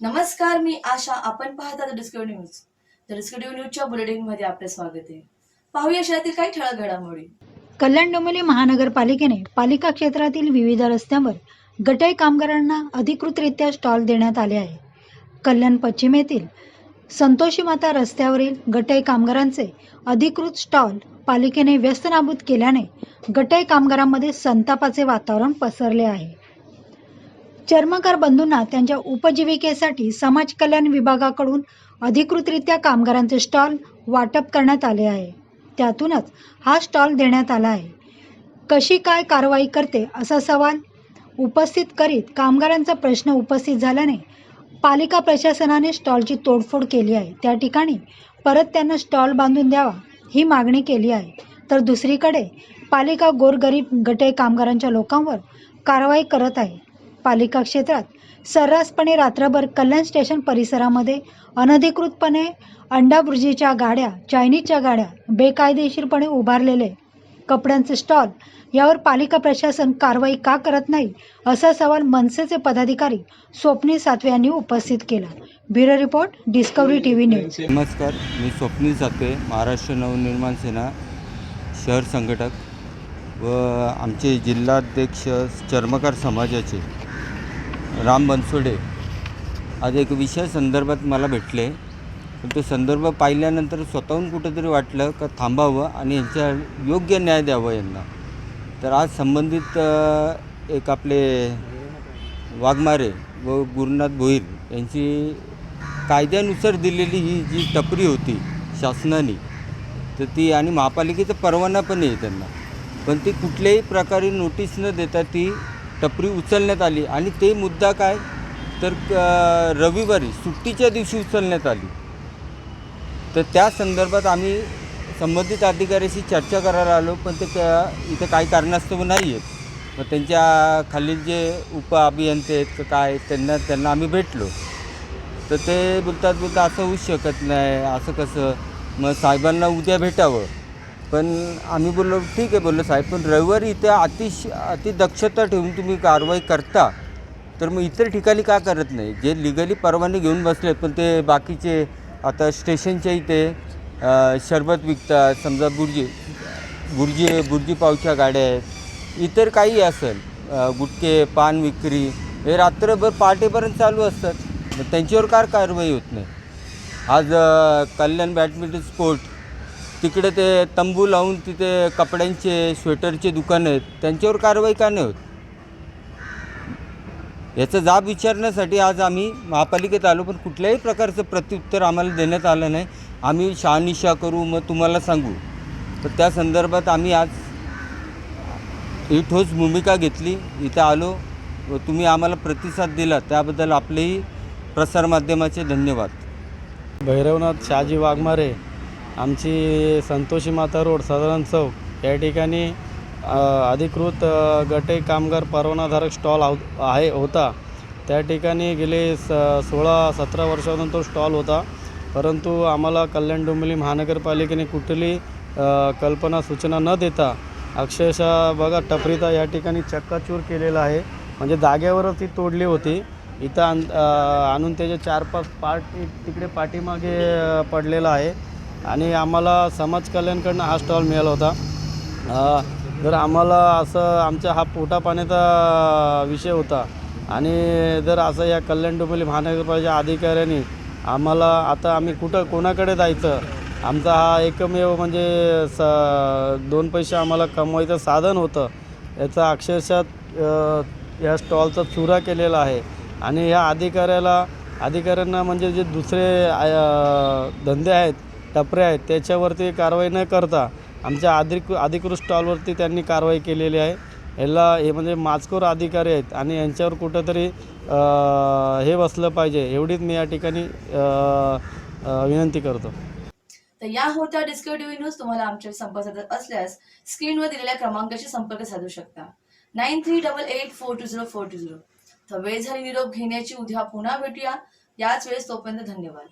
नमस्कार मी आशा. आपण पाहता द डिस्कवरी न्यूज तर डिस्कवरी न्यूजच्या बुलेटिनमध्ये आपले स्वागत आहे. पाहूया शहरातील काही ठळक घडामोडी. कल्याण डोंबिवली महानगरपालिकेने पालिका क्षेत्रातील विविध रस्त्यांवर गटाई कामगारांना अधिकृतरित्या स्टॉल देण्यात आले आहे. कल्याण पश्चिम येथील संतोषी माता रस्त्यावरील गटाई कामगारांचे अधिकृत स्टॉल पालिकेने व्यस्तनाबूत केल्याने गटाई कामगारांमध्ये संतापाचे वातावरण पसरले आहे. चर्मकार बंधूंना त्यांच्या उपजीविकेसाठी समाज कल्याण विभागाकडून अधिकृतरित्या कामगारांचे स्टॉल वाटप करण्यात आले आहे. त्यातूनच हा स्टॉल देण्यात आला आहे. कशी काय कारवाई करते असा सवाल उपस्थित करीत कामगारांचा प्रश्न उपस्थित झाल्याने पालिका प्रशासनाने स्टॉलची तोडफोड केली आहे. त्या ठिकाणी परत त्यांना स्टॉल बांधून द्यावा ही मागणी केली आहे. तर दुसरीकडे पालिका गोरगरीब गटे कामगारांच्या लोकांवर कारवाई करत आहे. पालिका क्षेत्रात सर्रासपणे रात्रभर कल्याण स्टेशन परिसरामध्ये अनधिकृतपणे अंडाभुर्जीच्या गाड्या चायनीजच्या गाड्या बेकायदेशीरपणे उभारलेले कपड्यांचे स्टॉल यावर पालिका प्रशासन कारवाई का करत नाही असा सवाल मनसेचे पदाधिकारी स्वप्नील सातवे यांनी उपस्थित केला. Bureau report Discovery T V News. नमस्कार मी स्वप्नील सातवे महाराष्ट्र नवनिर्माण सेना शहर संघटक व आमचे जिल्हाध्यक्ष चर्मकार समाजाचे राम बनसोडे. आज एक विषय संदर्भात मला भेटले. पण तो संदर्भ पाहिल्यानंतर स्वतःहून कुठंतरी वाटलं का थांबावं आणि यांच्या योग्य न्याय द्यावा यांना. तर आज संबंधित एक आपले वाघमारे व गुरुनाथ भोईर यांची कायद्यानुसार दिलेली ही जी टपरी होती शासनाने तर ती आणि महापालिकेचा परवाना पण आहे त्यांना. पण ती कुठल्याही प्रकारे नोटीस न देता ती टपरी उचलण्यात आली. आणि ते मुद्दा काय? तर रविवारी सुट्टीच्या दिवशी उचलण्यात आली. तर त्या संदर्भात आम्ही संबंधित अधिकाऱ्याशी चर्चा करायला आलो पण ते इथं काही कारणास्तव नाही आहेत मग त्यांच्या खालील जे उप अभियंते आहेत काय त्यांना त्यांना आम्ही भेटलो. तर ते बोलतात बोलतात असं होऊ शकत नाही असं कसं? मग साहेबांना उद्या भेटावं. पण आम्ही बोललो ठीक आहे बोललो साहेब पण रविवारी इथं अतिश अति दक्षता ठेवून तुम्ही कारवाई करता तर मग इतर ठिकाणी का करत नाही? जे लिगली परवाने घेऊन बसले पण ते बाकीचे आता स्टेशनच्या इथे शरबत विकतात समजा बुर्जी बुर्जी बुर्जी पावच्या गाड्या आहेत इतर काही असेल गुटके पान विक्री हे रात्रभर पहाटेपर्यंत चालू असतात. मग त्यांच्यावर काय कारवाई होत नाही? आज कल्याण बॅडमिंटन स्पोर्ट तिकडे ते तंबू लावून तिथे कपड्यांचे स्वेटरचे दुकानं आहेत. त्यांच्यावर कारवाई का नाही होत? याचा जाब विचारण्यासाठी आज आम्ही महापालिकेत आलो पण कुठल्याही प्रकारचं प्रत्युत्तर आम्हाला देण्यात आलं नाही. आम्ही शहानिशा करू मग तुम्हाला सांगू. तर त्या संदर्भात आम्ही आज ही ठोस भूमिका घेतली इथं आलो. व तुम्ही आम्हाला प्रतिसाद दिला त्याबद्दल आपलेही प्रसारमाध्यमाचे धन्यवाद. भैरवनाथ शहाजी वाघमारे आमची संतोषी माता रोड साधारण चौक. या ठिकाणी अधिकृत गटे कामगार परवानाधारक स्टॉल आहे होता. त्या ठिकाणी गेले स सोळा सतरा वर्षापासून तो स्टॉल होता. परंतु आम्हाला कल्याण डोंबिवली महानगरपालिकेने कुठली कल्पना सूचना न देता अक्षरशः बघा टपरीता या ठिकाणी चक्काचूर केलेला आहे. म्हणजे जागेवरच ती तोडली होती. इथं आण आणून त्याचे चार पाच पार्ट तिकडे पाठीमागे पडलेला आहे. आणि आम्हाला समाज कल्याणकडनं हा स्टॉल मिळाला होता. जर आम्हाला असं आमच्या हा पोटा पाण्याचा विषय होता आणि जर असं या कल्याण डोंबिवली महानगरपालिका अधिकाऱ्यांनी आम्हाला आता आम्ही कुठं कोणाकडे जायचं आमचा हा एकमेव म्हणजे स दोन पैसे आम्हाला कमवायचं साधन होतं याचा अक्षरशः या स्टॉलचा चुरा केलेला आहे. आणि ह्या अधिकाऱ्याला अधिकाऱ्यांना म्हणजे जे दुसरे धंदे आहेत टपरे आहेत. त्याच्यावरती कारवाई न करता आमच्या अधिक अधिकृत स्टॉलवरती त्यांनी कारवाई केलेली आहे. याला हे म्हणजे माचकोर अधिकारी आहेत आणि यांच्यावर कुठंतरी हे बसलं पाहिजे. एवढीच मी या ठिकाणी विनंती करतो. तर या होत्या डिस्कवरी न्यूज तुम्हाला आमच्या संपर्क साधत असल्यास स्क्रीनवर दिलेल्या क्रमांकाशी संपर्क साधू शकता. Nine three double eight four two zero four two zero. तर वेळ झाली निरोप घेण्याची. उद्या पुन्हा भेटूया. याच वेळेस तोपर्यंत धन्यवाद.